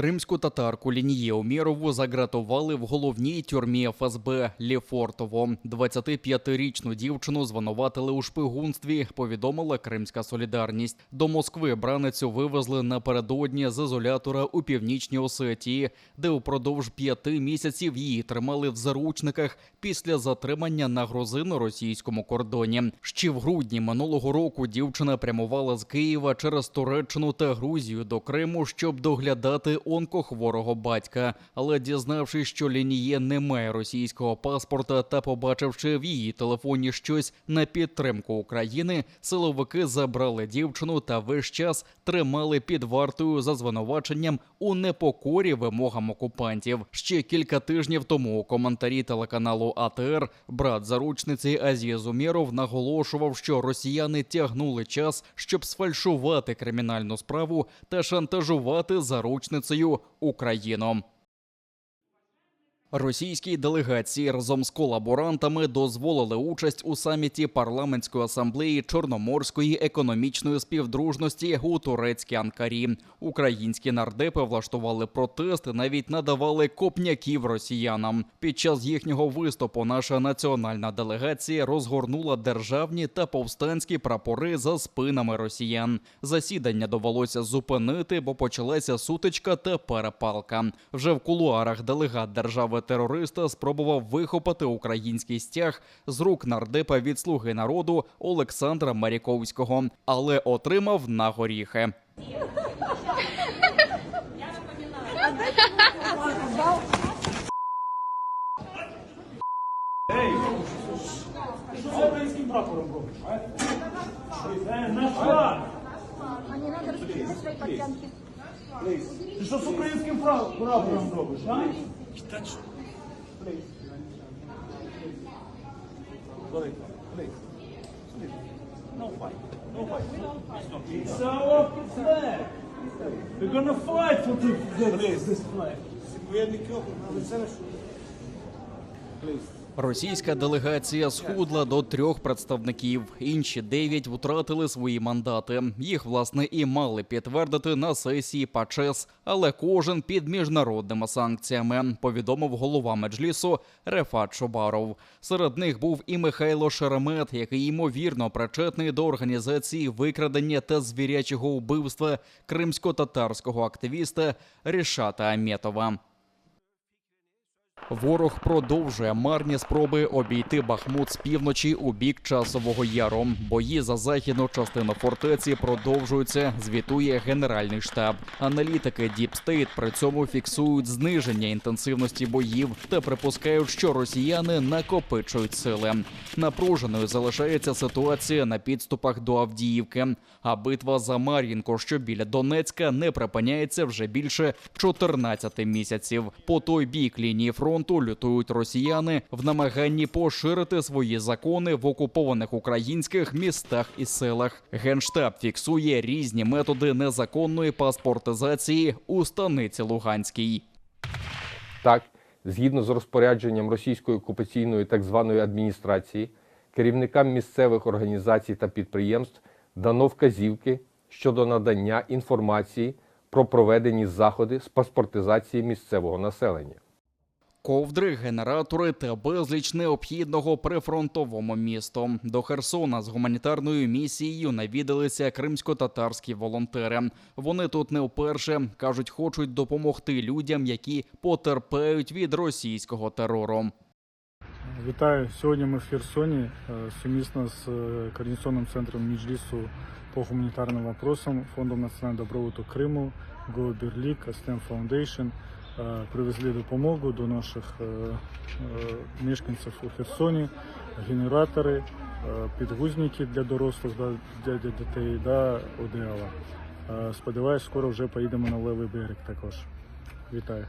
Кримську татарку Лінію Умєрову загратували в головній тюрмі ФСБ Лєфортово. 25-річну дівчину звинуватили у шпигунстві, повідомила Кримська Солідарність. До Москви браницю вивезли напередодні з ізолятора у північній Осетії, де упродовж п'яти місяців її тримали в заручниках після затримання на грузино-російському кордоні. Ще в грудні минулого року дівчина прямувала з Києва через Туреччину та Грузію до Криму, щоб доглядати онкохворого батька. Але дізнавшись, що лініє не має російського паспорта та побачивши в її телефоні щось на підтримку України, силовики забрали дівчину та весь час тримали під вартою за звинуваченням у непокорі вимогам окупантів. Ще кілька тижнів тому у коментарі телеканалу АТР брат заручниці Азії Зумєров наголошував, що росіяни тягнули час, щоб сфальшувати кримінальну справу та шантажувати заручницею Україну. Російській делегації разом з колаборантами дозволили участь у саміті парламентської асамблеї Чорноморської економічної співдружності у турецькій Анкарі. Українські нардепи влаштували протест, навіть надавали копняків росіянам. Під час їхнього виступу наша національна делегація розгорнула державні та повстанські прапори за спинами росіян. Засідання довелося зупинити, бо почалася сутичка та перепалка. Вже в кулуарах делегат держави терориста спробував вихопати український стяг з рук нардепа від слуги народу Олександра Маріковського, але отримав на горіхи. Ти що з українським прапором робиш? а? Please. Please. No fight. No fight. We're gonna fight for. Please. Російська делегація схудла до трьох представників. Інші дев'ять втратили свої мандати. Їх власне і мали підтвердити на сесії ПАЧЕС, але кожен під міжнародними санкціями. Повідомив голова меджлісу Рефат Шобаров. Серед них був і Михайло Шеремет, який ймовірно причетний до організації викрадення та звірячого убивства кримсько-татарського активіста Рішата Аметова. Ворог продовжує марні спроби обійти Бахмут з півночі у бік часового яру. Бої за західну частину фортеці продовжуються. Звітує генеральний штаб. Аналітики State при цьому фіксують зниження інтенсивності боїв та припускають, що росіяни накопичують сили. Напруженою залишається ситуація на підступах до Авдіївки. А битва за Мар'їнко, що біля Донецька, не припиняється вже більше 14 місяців. По той бік лінії фронту лютують росіяни в намаганні поширити свої закони в окупованих українських містах і селах. Генштаб фіксує різні методи незаконної паспортизації у станиці Луганській. Так, згідно з розпорядженням російської окупаційної так званої адміністрації, керівникам місцевих організацій та підприємств дано вказівки щодо надання інформації про проведені заходи з паспортизації місцевого населення. Ковдри, генератори та безліч необхідного прифронтовому місту. До Херсона з гуманітарною місією навідалися кримсько-татарські волонтери. Вони тут не вперше кажуть, хочуть допомогти людям, які потерпають від російського терору. Вітаю. Сьогодні ми в Херсоні е, сумісно з е, Координаційним центром Міжлісу по гуманітарним вопросам, Фондом національного добробуту Криму, Go Berlik, е, привезли допомогу до наших е, е, мешканців у Херсоні, генератори, е, підгузники для дорослих, для дітей, да, одеяла. Е, Сподіваюсь, скоро вже поїдемо на левий берег також. Вітаю.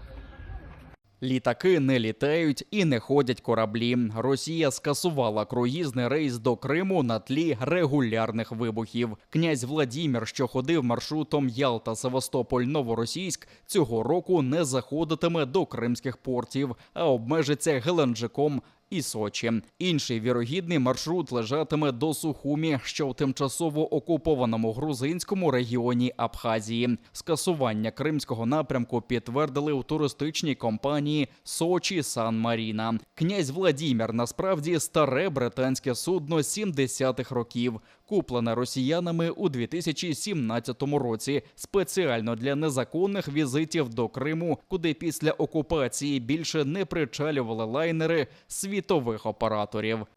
Літаки не літають і не ходять кораблі. Росія скасувала круїзний рейс до Криму на тлі регулярних вибухів. Князь Владімір, що ходив маршрутом Ялта, Севастополь, Новоросійськ, цього року не заходитиме до кримських портів, а обмежиться Геленджиком і Сочі. Інший вірогідний маршрут лежатиме до Сухумі, що в тимчасово окупованому грузинському регіоні Абхазії. Скасування кримського напрямку підтвердили у туристичній компанії Сочі Сан Маріна. Князь Владімір насправді старе британське судно 70-х років, куплене росіянами у 2017 році спеціально для незаконних візитів до Криму, куди після окупації більше не причалювали лайнери світових операторів.